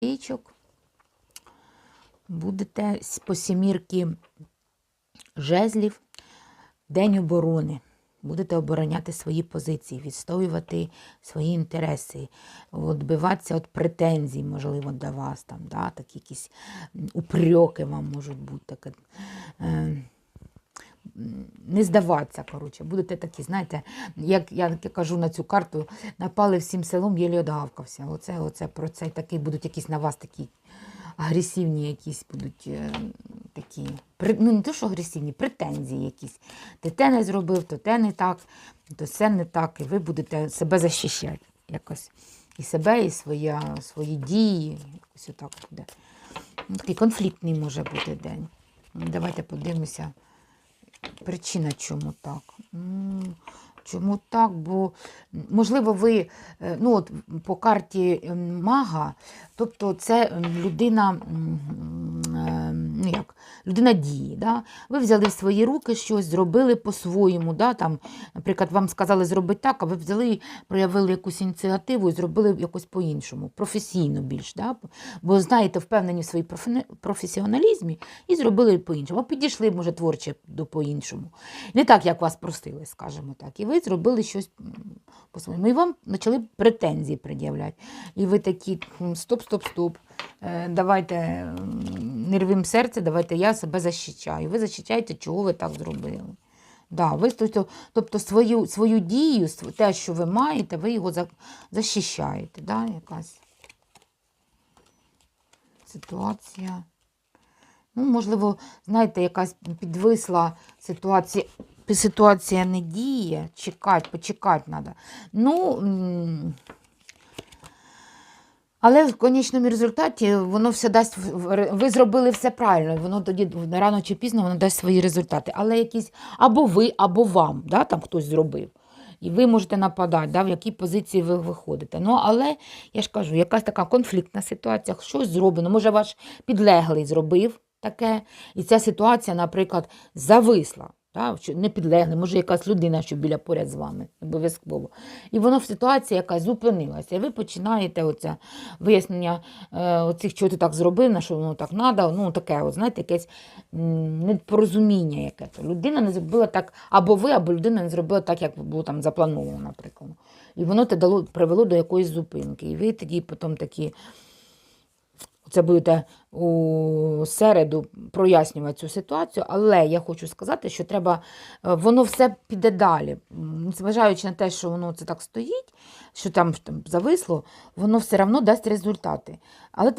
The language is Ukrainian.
Річок. Будете по сімірки жезлів, День оборони. Будете обороняти свої позиції, відстоювати свої інтереси, відбиватися від претензій, можливо, до вас, там, да, такі якісь м, упреки вам можуть бути. Таке, е, не здаватися, коротше, будете такі, знаєте, як я кажу на цю карту, напали всім селом, єлі одгавкався. Оце, оце про це такий будуть якісь на вас такі агресивні якісь будуть е, такі, ну не то, що агресивні, претензії якісь. Ти те не зробив, то те не так, то все не так, і ви будете себе захищати якось. І себе, і своя, свої дії. Якось отак буде. Ну, Такий конфліктний може бути день. Ну, Давайте подивимося. Причина чому так? Чому так? Бо, можливо, ви е, ну, от, по карті мага, тобто це людина, ну, як, людина дії. Да? Ви взяли в свої руки щось, зробили по-своєму. Да? Там, наприклад, вам сказали зробити так, а ви взяли, проявили якусь ініціативу і зробили якось по-іншому, професійно більш. Да? Бо знаєте, впевнені в своїй професіоналізмі і зробили по-іншому. Підійшли, може, творче до по-іншому. Не так, як вас просили, скажімо так. І ви зробили щось по-своєму. І вам почали претензії пред'являти. І ви такі стоп, стоп, стоп. Е, Давайте не рвім серце, давайте я себе захищаю. Ви захищаєте, чого ви так зробили. Да, ви, тобто, тобто свою, свою дію, те, що ви маєте, ви його за- захищаєте. Да, якась ситуація. Ну, можливо, знаєте, якась підвисла ситуація. Ситуація не діє, чекати, почекати треба. Ну, але в конечному результаті воно все дасть, ви зробили все правильно, і воно тоді рано чи пізно воно дасть свої результати. Але якісь або ви, або вам, да, там хтось зробив. І ви можете нападати, да, в якій позиції ви виходите. Ну, але я ж кажу, якась така конфліктна ситуація, щось зроблено. Може, ваш підлеглий зробив таке, і ця ситуація, наприклад, зависла. Що не підлеглий, може якась людина, що біля поряд з вами, обов'язково. І воно в ситуації якась зупинилася. І ви починаєте оце вияснення е, оцих, чого ти так зробив, на що воно так треба, ну таке, от, знаєте, якесь непорозуміння яке. то Людина не зробила так, або ви, або людина не зробила так, як було там заплановано, наприклад. І воно те дало, привело до якоїсь зупинки. І ви тоді потім такі. Це будете у середу прояснювати цю ситуацію, але я хочу сказати, що треба, е, воно все піде далі. Зважаючи на те, що воно це так стоїть, що там, там зависло, воно все одно дасть результати. Але